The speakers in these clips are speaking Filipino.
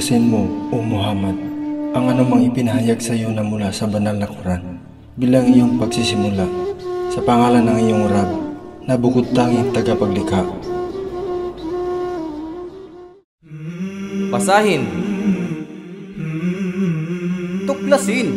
Bigkasin mo, O Muhammad, ang anumang ipinahayag sa iyo na mula sa banal na Quran bilang iyong pagsisimula sa pangalan ng iyong Rab na bukod tanging tagapaglikha. Basahin. Tuklasin.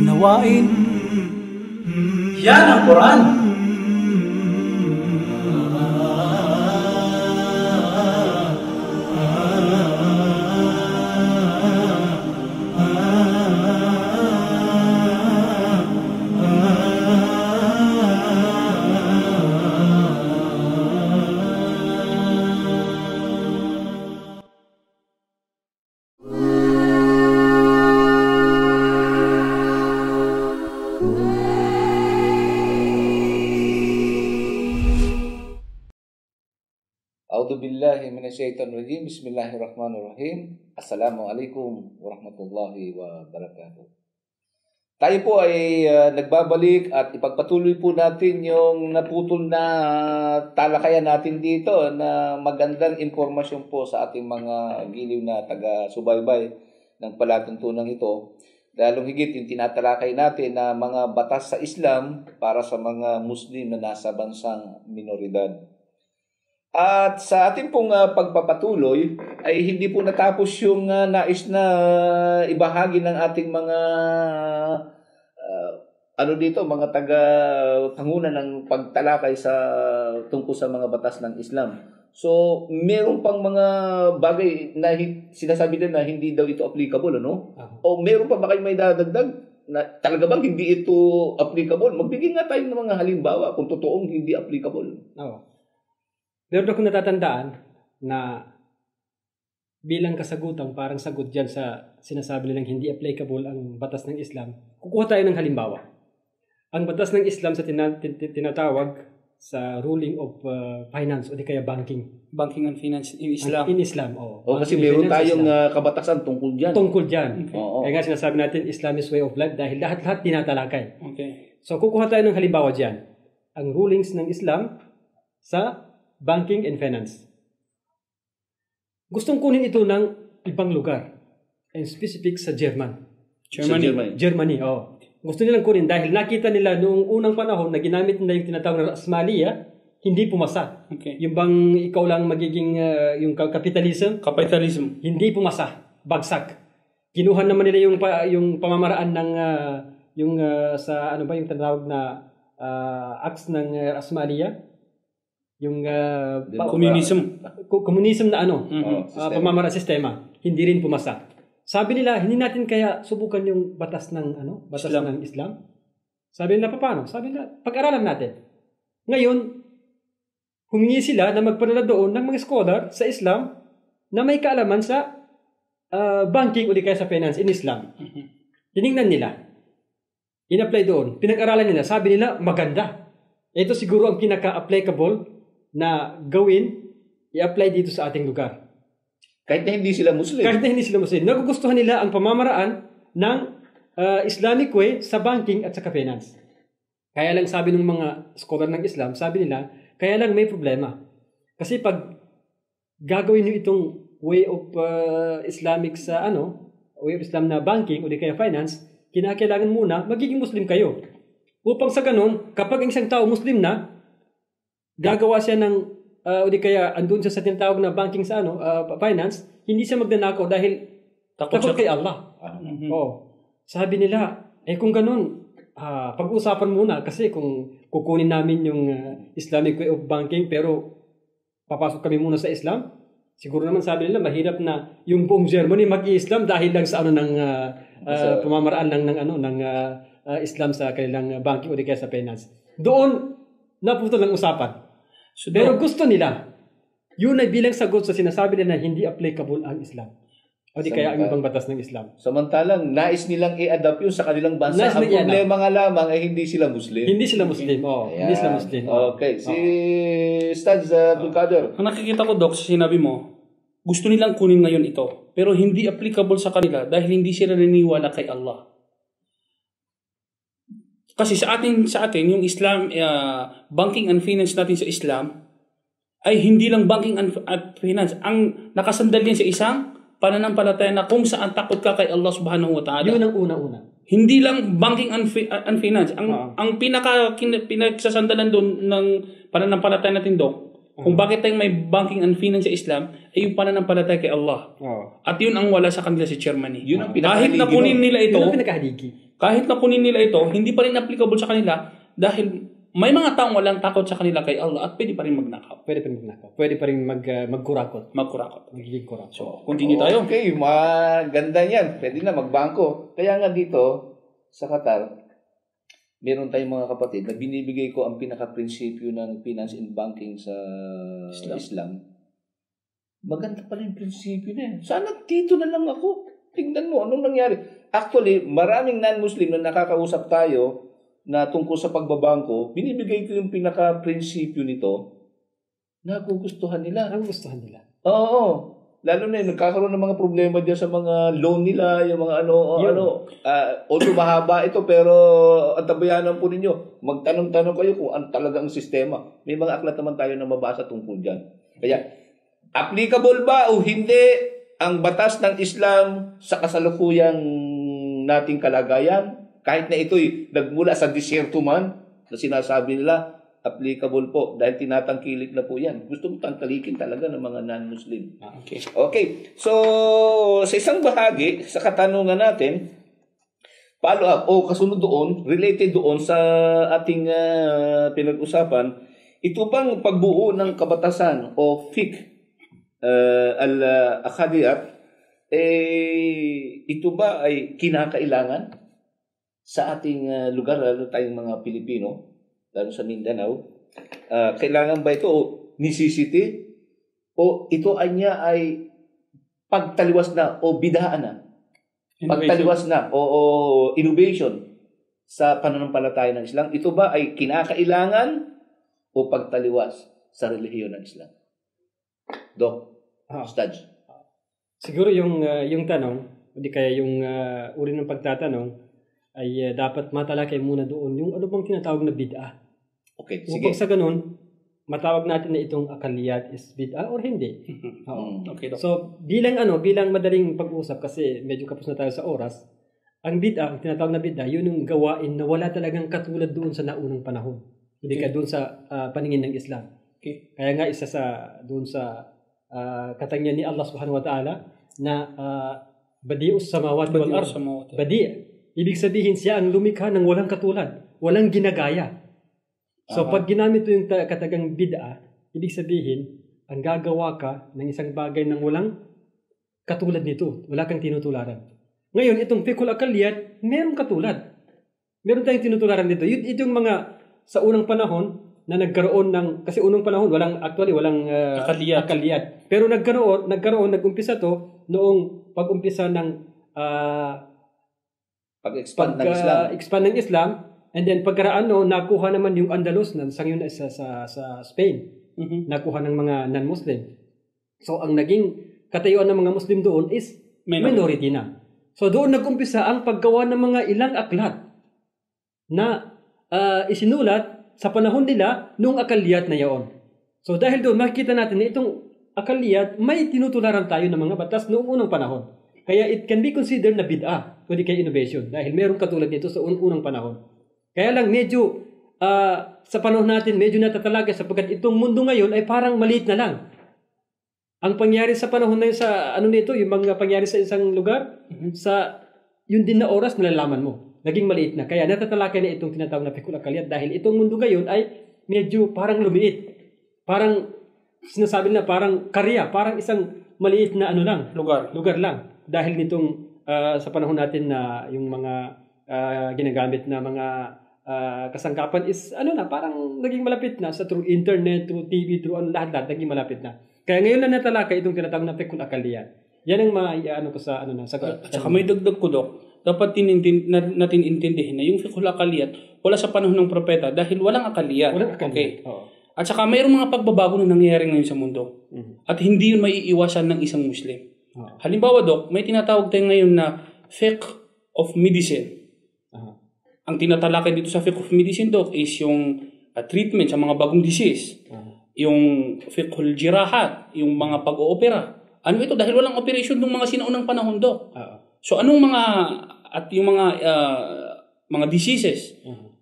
Unawain. Yan ang Quran. Billahi minasyaitan rajim. Bismillahirrahmanirrahim. Assalamualaikum warahmatullahi wabarakatuh. Tayo po ay uh, nagbabalik at ipagpatuloy po natin yung naputol na talakayan natin dito na magandang informasyon po sa ating mga giliw na taga-subaybay ng palatuntunan ito. Lalong higit yung tinatalakay natin na mga batas sa Islam para sa mga Muslim na nasa bansang minoridad. At sa ating pong uh, pagpapatuloy ay hindi po natapos yung uh, nais na ibahagi ng ating mga uh, ano dito mga taga pangunan ng pagtalakay sa tungkol sa mga batas ng Islam. So, meron pang mga bagay na sinasabi din na hindi daw ito applicable, ano? Uh-huh. O meron pa ba kayo may dadagdag na talaga bang hindi ito applicable? Magbigay nga tayo ng mga halimbawa kung totoong hindi applicable. Oo. Oh. Meron akong natatandaan na bilang kasagutan, parang sagot dyan sa sinasabi nilang hindi applicable ang batas ng Islam, kukuha tayo ng halimbawa. Ang batas ng Islam sa tina- tinatawag sa ruling of uh, finance o di kaya banking. Banking and finance in Islam. In Islam, oo. Oh. kasi meron tayong uh, kabatasan tungkol dyan. Tungkol dyan. Okay. Oo. Kaya nga sinasabi natin, Islam is way of life dahil lahat-lahat tinatalakay. Okay. So, kukuha tayo ng halimbawa dyan. Ang rulings ng Islam sa banking and finance. Gustong kunin ito ng ibang lugar. And specific sa German. Germany. Sa Germany. Germany, oh. Gusto nilang kunin dahil nakita nila noong unang panahon na ginamit nila yung tinatawag na Rasmalia, hindi pumasa. Okay. Yung bang ikaw lang magiging uh, yung capitalism, Capitalism. hindi pumasa, bagsak. Kinuha naman nila yung pa, yung pamamaraan ng uh, yung uh, sa ano ba yung tinatawag na uh, acts ng uh, Rasmalia, yung uh, communism. communism na ano, Mm-hmm. Oh, uh, pamamaraan sistema, hindi rin pumasa. Sabi nila, hindi natin kaya subukan yung batas ng ano, batas Islam. ng Islam. Sabi nila, paano? Sabi nila, pag-aralan natin. Ngayon, humingi sila na magpadala doon ng mga scholar sa Islam na may kaalaman sa uh, banking o di kaya sa finance in Islam. Mhm. Tiningnan nila. In-apply doon. Pinag-aralan nila. Sabi nila, maganda. Ito siguro ang pinaka-applicable na gawin, i-apply dito sa ating lugar. Kahit na hindi sila Muslim. Kahit na hindi sila Muslim, nagugustuhan nila ang pamamaraan ng uh, Islamic way sa banking at sa finance. Kaya lang sabi ng mga scholar ng Islam, sabi nila, kaya lang may problema. Kasi pag gagawin niyo itong way of uh, Islamic sa ano, way of Islam na banking o di kaya finance, kinakailangan muna magiging Muslim kayo. Upang sa ganun, kapag ang isang tao Muslim na, gagawa siya ng uh, o di kaya andun siya sa tinatawag na banking sa ano, uh, finance, hindi siya magnanakaw dahil Takot takot siya. kay Allah. Mhm. Oh. Sabi nila, eh kung ganun, ah, pag-usapan muna kasi kung kukunin namin yung ah, Islamic way of banking pero papasok kami muna sa Islam, siguro naman sabi nila mahirap na yung buong Germany mag-Islam dahil lang sa ano ng ah, Sa- pamamaraan ng, ng ano ng ah, ah, Islam sa kanilang banking o di kaya sa finance. Doon naputol ang usapan. So, Pero gusto nila, yun ay bilang sagot sa sinasabi nila na hindi applicable ang Islam. O di kaya ang ibang batas ng Islam. Samantalang nais nilang i-adapt yun sa kanilang bansa. Nais Ang problema nga lamang ay hindi sila Muslim. Hindi sila Muslim. Oh, hindi sila Muslim. Oh. Okay. Si Stads uh, Abdulkader. ang nakikita ko, Doc, sa sinabi mo, gusto nilang kunin ngayon ito. Pero hindi applicable sa kanila dahil hindi sila naniniwala kay Allah. Kasi sa atin, sa atin yung Islam, uh, banking and finance natin sa Islam, ay hindi lang banking and, at finance. Ang nakasandal yan sa isang pananampalataya na kung saan takot ka kay Allah subhanahu wa ta'ala. Yun ang una-una. Hindi lang banking and, fi- and finance. Ang, Oo. ang pinaka, kin- pinagsasandalan doon ng pananampalataya natin, Dok, kung bakit tayong may banking and finance sa Islam, ay yung pananampalataya kay Allah. Oo. At yun ang wala sa kanila si Chairman. eh. Yun ang Kahit na kunin nila ito, Yun ang pinakahaligi. Kahit na kunin nila ito, hindi pa rin applicable sa kanila dahil may mga taong walang takot sa kanila kay Allah at pwede pa rin magnakaw. Pwede pa rin magnakaw. Pwede pa rin mag, uh, magkurakot. Magkurakot. Magiging kurakot. So, continue tayo. Okay, maganda yan. Pwede na magbangko. Kaya nga dito, sa Qatar, meron tayong mga kapatid na binibigay ko ang pinaka-prinsipyo ng finance and banking sa Islam. Islam. Maganda pala yung prinsipyo na yan. Sana dito na lang ako. Tingnan mo, anong nangyari? Actually, maraming non-Muslim na nakakausap tayo na tungkol sa pagbabangko, binibigay ko yung pinaka-prinsipyo nito, nagugustuhan nila. Ang gustuhan nila. Oo. Lalo na yun, nagkakaroon ng mga problema diyan sa mga loan nila, yung mga ano, o ano, uh, although mahaba ito, pero ang tabayanan po ninyo, magtanong-tanong kayo kung ano talaga ang sistema. May mga aklat naman tayo na mabasa tungkol dyan. Kaya, applicable ba o hindi ang batas ng Islam sa kasalukuyang nating kalagayan? Kahit na ito'y nagmula sa disyerto man, na sinasabi nila, applicable po dahil tinatangkilik na po yan. Gusto mo tangkalikin talaga ng mga non-Muslim. Okay. Okay, so sa isang bahagi, sa katanungan natin, follow up o kasunod doon, related doon sa ating ah, pinag-usapan, ito bang pagbuo ng kabatasan o fiqh uh, al-akadiyat, eh, ito ba ay kinakailangan sa ating ah, lugar, lalo tayong mga Pilipino, lalo sa Mindanao, Ah, kailangan ba ito o necessity o ito ay niya ay pagtaliwas na o bidaan na, pagtaliwas na o, o innovation sa pananampalataya ng Islam, ito ba ay kinakailangan o pagtaliwas sa relihiyon ng Islam? Dok, Ah. Staj. Siguro yung uh, yung tanong, hindi kaya yung uh, uri ng pagtatanong ay uh, dapat matalakay muna doon yung ano bang tinatawag na bid'ah. Okay, Sige. sige. Upang sa ganun, matawag natin na itong akaliyat is bid'ah or hindi. Oo. Mm. Okay. So, bilang ano, bilang madaling pag-usap kasi medyo kapos na tayo sa oras, ang bid'ah, ang tinatawag na bid'ah, yun yung gawain na wala talagang katulad doon sa naunang panahon. Hindi ka doon sa ah, paningin ng Islam. Okay. Kaya nga isa sa doon sa ah, katangian ni Allah Subhanahu wa Ta'ala na uh, badius samawati wal ard. Badi. Ibig sabihin siya ang lumikha ng walang katulad, walang ginagaya. So Aha. pag ginamit mo yung ta- katagang bid'a, ibig sabihin, ang gagawa ka ng isang bagay ng walang katulad nito. Wala kang tinutularan. Ngayon, itong fikul akaliyat, meron katulad. Meron tayong tinutularan dito. Yun, ito yung mga sa unang panahon na nagkaroon ng, kasi unang panahon, walang, actually, walang uh, Akaliyat. akaliyat. Pero nagkaroon, nagkaroon, nag-umpisa to noong pag-umpisa ng ah, Pag-expand ng Islam. pag-expand ng Islam and then pagkaraan no nakuha naman yung Andalus na sa yun sa sa, sa Spain Mhm. nakuha ng mga non-Muslim so ang naging katayuan ng mga Muslim doon is Minority. minority na so doon nagkumpisa ang paggawa ng mga ilang aklat na ah, isinulat sa panahon nila nung akaliyat na yaon so dahil doon makikita natin na itong akaliyat may tinutularan tayo ng mga batas noong unang panahon kaya it can be considered na bid'ah, kundi kaya innovation. Dahil meron katulad nito sa un- unang panahon. Kaya lang medyo, ah, sa panahon natin, medyo natatalaga sapagkat itong mundo ngayon ay parang maliit na lang. Ang pangyari sa panahon na yun sa ano nito, yung mga pangyari sa isang lugar, sa yun din na oras nalalaman mo. Naging maliit na. Kaya natatalakay na itong tinatawag na fikul akaliyat dahil itong mundo ngayon ay medyo parang lumiit. Parang sinasabi na parang karya, parang isang maliit na ano lang, Lugar. lugar lang dahil nitong ah, sa panahon natin na yung mga ah, ginagamit na mga ah, kasangkapan is ano na parang naging malapit na sa through internet, through TV, through ano, lahat-lahat naging malapit na. Kaya ngayon na natalakay itong tinatawag na pekul akaliyan. Yan ang ma-ano ko sa ano na sa At saka may dagdag ko, Dok. Dapat tinintin, natin intindihin na yung fiqhul akaliyat wala sa panahon ng propeta dahil walang akaliyat. Walang akaliyan. Okay. Oo. At saka mayroong mga pagbabago na nangyayari ngayon sa mundo. Mhm. At hindi yun maiiwasan ng isang Muslim. Oo. Halimbawa, Dok, may tinatawag tayo ngayon na fiqh of medicine. Aha. Ang tinatalakay dito sa fiqh of medicine, Dok, is yung uh, treatment sa mga bagong disease. Aha. yung fiqhul jirahat, yung mga pag-oopera. Ano ito? Dahil walang operation ng mga sinaunang panahon, Dok. Oo. So anong mga at yung mga ah, mga diseases,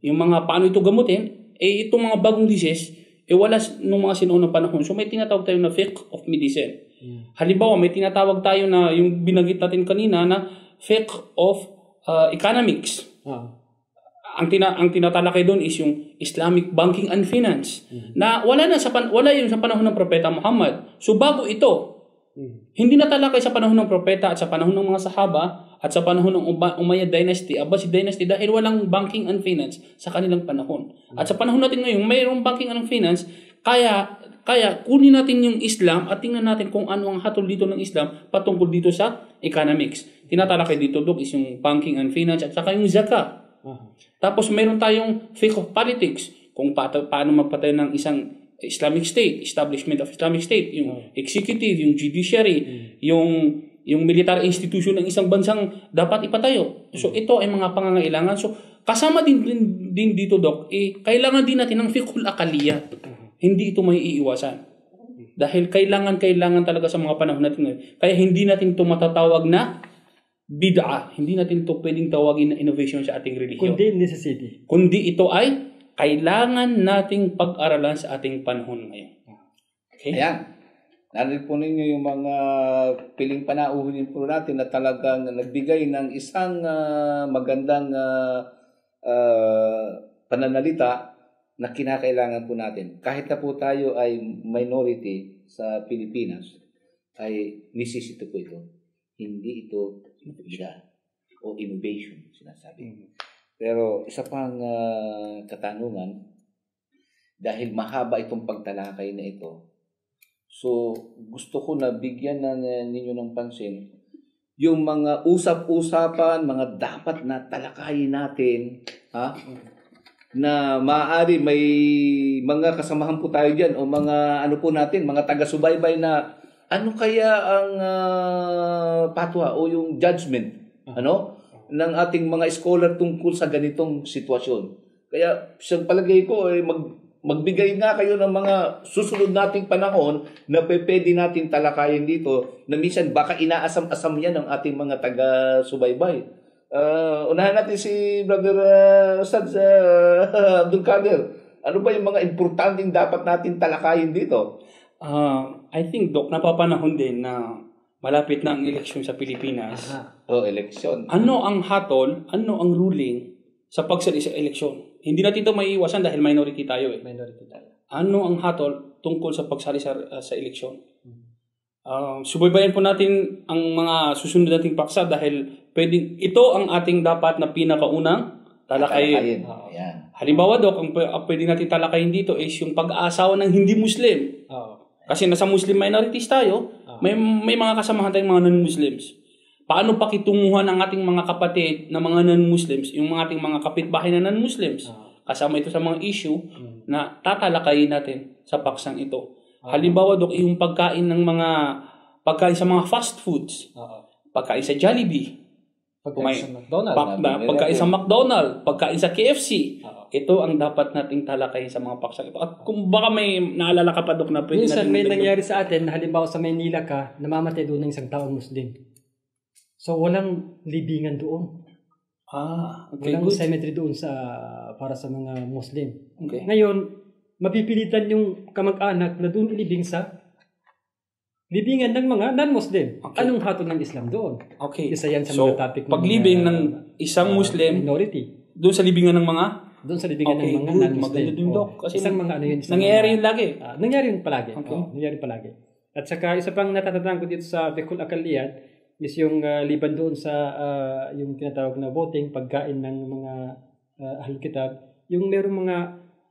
yung mga paano ito gamutin, eh itong mga bagong disease, eh wala nung mga sinuunang panahon. So may tinatawag tayo na fiqh of medicine. Halimbawa, may tinatawag tayo na yung binanggit natin kanina na fiqh of ah, economics. Oo. Ang tina ang tinatalakay doon is yung Islamic banking and finance na wala na sa pan- wala yun sa panahon ng propeta Muhammad. So bago ito, hindi na talakay sa panahon ng propeta at sa panahon ng mga sahaba at sa panahon ng Uma- Umayyad dynasty, Abbasi dynasty dahil walang banking and finance sa kanilang panahon. At sa panahon natin ngayon, mayroong banking and finance, kaya kaya kunin natin yung Islam at tingnan natin kung ano ang hatol dito ng Islam patungkol dito sa economics. Tinatalakay dito, Dok, is yung banking and finance at saka yung zakah. Oo. Tapos meron tayong fiqh of politics, kung pa- paano magpatay ng isang Islamic State, establishment of Islamic State, yung executive, yung judiciary, yung yung military institution ng isang bansang dapat ipatayo. So ito ay mga pangangailangan. So kasama din din, din dito doc, eh kailangan din natin ng fiqhul akaliyah. Hindi ito may iiwasan. Dahil kailangan kailangan talaga sa mga panahon natin ngayon. Kaya hindi natin ito matatawag na bid'ah. Hindi natin ito pwedeng tawagin na innovation sa ating relihiyon Kundi necessity. kundi ito ay kailangan nating pag-aralan sa ating panahon ngayon. Okay? Ayan. Narinig po ninyo yung mga piling panauhin po natin na talagang nagbigay ng isang ah, magandang ah, ah, pananalita na kinakailangan po natin. Kahit na po tayo ay minority sa Pilipinas, ay necessity po ito. Hindi ito bida o innovation, sinasabi. Pero isa pang ah, katanungan, dahil mahaba itong pagtalakay na ito, so gusto ko na bigyan na ninyo ng pansin yung mga usap-usapan, mga dapat na talakayin natin, ha? na maaari may mga kasamahan po tayo diyan o mga ano po natin, mga taga-subaybay na ano kaya ang ah, patwa o yung judgment ano ng ating mga scholar tungkol sa ganitong sitwasyon. Kaya sa palagay ko ay mag magbigay nga kayo ng mga susunod nating panahon na pwede natin talakayin dito na minsan baka inaasam-asam yan ng ating mga taga-subaybay. Uh, unahan natin si Brother uh, Ustad uh, Abdul Kader. Ano ba yung mga importanteng dapat natin talakayin dito? Ah, I think, Doc, napapanahon din na malapit na ang eleksyon sa Pilipinas. Aha. O, eleksyon. Ano ang hatol, ano ang ruling sa pagsali sa eleksyon? Hindi natin ito maiiwasan dahil minority tayo eh. Minority tayo. Ano ang hatol tungkol sa pagsali sa, uh, sa eleksyon? Um, subaybayan po natin ang mga susunod nating paksa dahil pwedeng, ito ang ating dapat na pinakaunang talakayin. Talakayin. Ayan. Halimbawa, Dok, ang, pwede natin talakayin dito is yung pag-aasawa ng hindi Muslim. Oo. Kasi nasa Muslim minorities tayo, may, may mga kasamahan tayong mga non-Muslims. Paano pakitunguhan ang ating mga kapatid na mga non-Muslims, yung mga ating mga kapitbahay na non-Muslims? Kasama ito sa mga issue na tatalakayin natin sa paksang ito. Halimbawa, Dok, yung pagkain ng mga pagkain sa mga fast foods, Oo. pagkain sa Jollibee, Pagkain May- sa McDonald's. pag, Marami pagkain sa McDonald's, pagkain sa KFC, Oo. ito ang dapat nating talakayin sa mga paksang ito. At kung baka may naalala ka pa, Dok, na pwede Minsan natin may nangyari sa atin, halimbawa sa Maynila ka, namamatay doon ng isang taong Muslim. So walang libingan doon. Ah, okay, Walang good. cemetery doon sa para sa mga Muslim. Okay. Ngayon, mapipilitan yung kamag-anak na doon ilibing sa libingan ng mga non-Muslim. Okay. Anong hatol ng Islam doon? Okay. Isa yan sa so, mga topic ng paglibing ng isang uh, Muslim minority. doon sa libingan ng mga Doon sa libingan Okay, ng mga non-Muslim. Maganda Oo. Doc. Kasi isang mga ano yun. Isang nangyayari yun lagi. Ah, nangyari yun palagi. Okay. Oo, nangyari palagi. At saka isa pang natatandaan ko dito sa Bicol Akalian is yung ah, liban doon sa ah, yung tinatawag na voting, pagkain ng mga uh, ahlul kitab, yung merong mga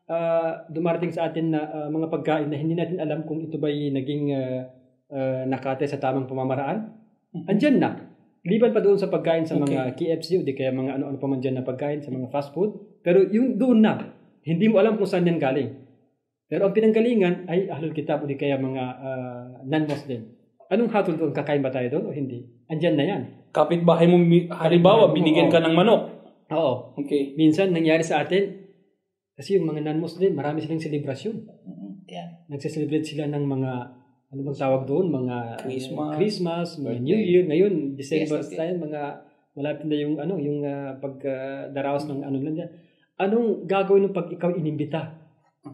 ah, dumarating sa atin na ah, mga pagkain na hindi natin alam kung ito ba'y naging ah, ah, nakate sa tamang pamamaraan. Andyan na. Liban pa doon sa pagkain sa mga KFC o di kaya mga ano-ano pa man dyan na pagkain sa mga fast food. Pero yung doon na, hindi mo alam kung saan yan galing. Pero ang pinanggalingan ay ahlul kitab o di kaya mga ah, non-Muslim. Anong hatol doon? Kakain ba tayo doon o hindi? Andyan na yan. Kapitbahay mo, halimbawa, binigyan ka ng manok. Oo. Okay. Minsan nangyari sa atin, kasi yung mga non-Muslim, marami silang selebrasyon. Yan. Nagse-celebrate sila ng mga ano bang tawag doon? Mga Christmas, Christmas, mga. New Year. Ngayon, December Yes, tayo, mga malapit na yung ano, yung uh, pagdaraos ng ano lang yan. Anong gagawin ng pag ikaw inimbita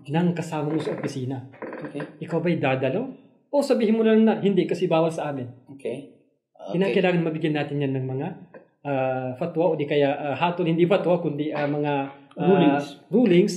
ng kasama mo sa opisina? Okay. Ikaw ba'y dadalo? O sabihin mo lang na, hindi kasi bawal sa amin. Okay. Okay. Kailangan mabigyan natin yan ng mga ah, fatwa o di kaya ah, hatol, hindi fatwa, kundi ah, mga ah, Rulings. rulings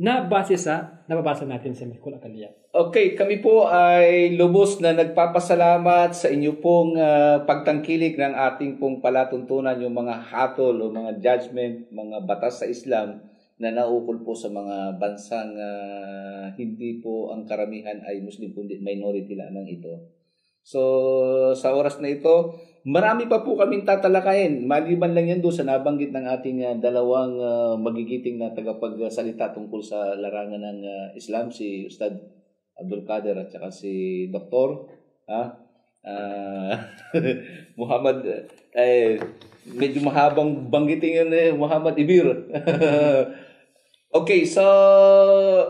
na base sa nababasa natin sa Merkul Akalia. Okay, kami po ay lubos na nagpapasalamat sa inyo pong ah, pagtangkilik ng ating pong palatuntunan, yung mga hatol o mga judgment, mga batas sa Islam na naukol po sa mga bansang ah, hindi po ang karamihan ay Muslim kundi minority lamang ito. So, sa oras na ito, marami pa po kaming tatalakayin. Maliban lang yan doon sa nabanggit ng ating ah, dalawang ah, magigiting na tagapagsalita tungkol sa larangan ng ah, Islam, si Ustad Abdul Kader at saka si Doktor ha? Ah, Muhammad eh medyo mahabang banggitin yun eh Muhammad Ibir. okay, so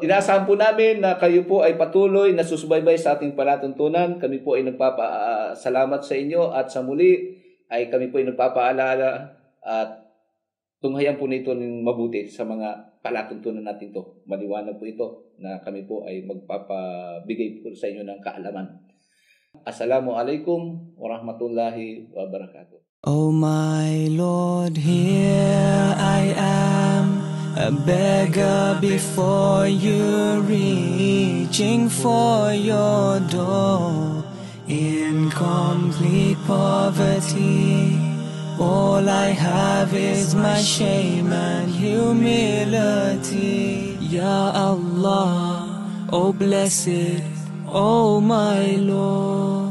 inaasahan po namin na kayo po ay patuloy na susubaybay sa ating palatuntunan. Kami po ay nagpapasalamat sa inyo at sa muli ay kami po ay nagpapaalala at tunghayan po nito ng mabuti sa mga palatuntunan natin to. Maliwanag po ito na kami po ay magpapabigay po sa inyo ng kaalaman. Assalamualaikum warahmatullahi wabarakatuh. Oh my Lord, here I am, a beggar before you, reaching for your door. In complete poverty, all I have is my shame and humility. Ya Allah, oh blessed, oh my Lord.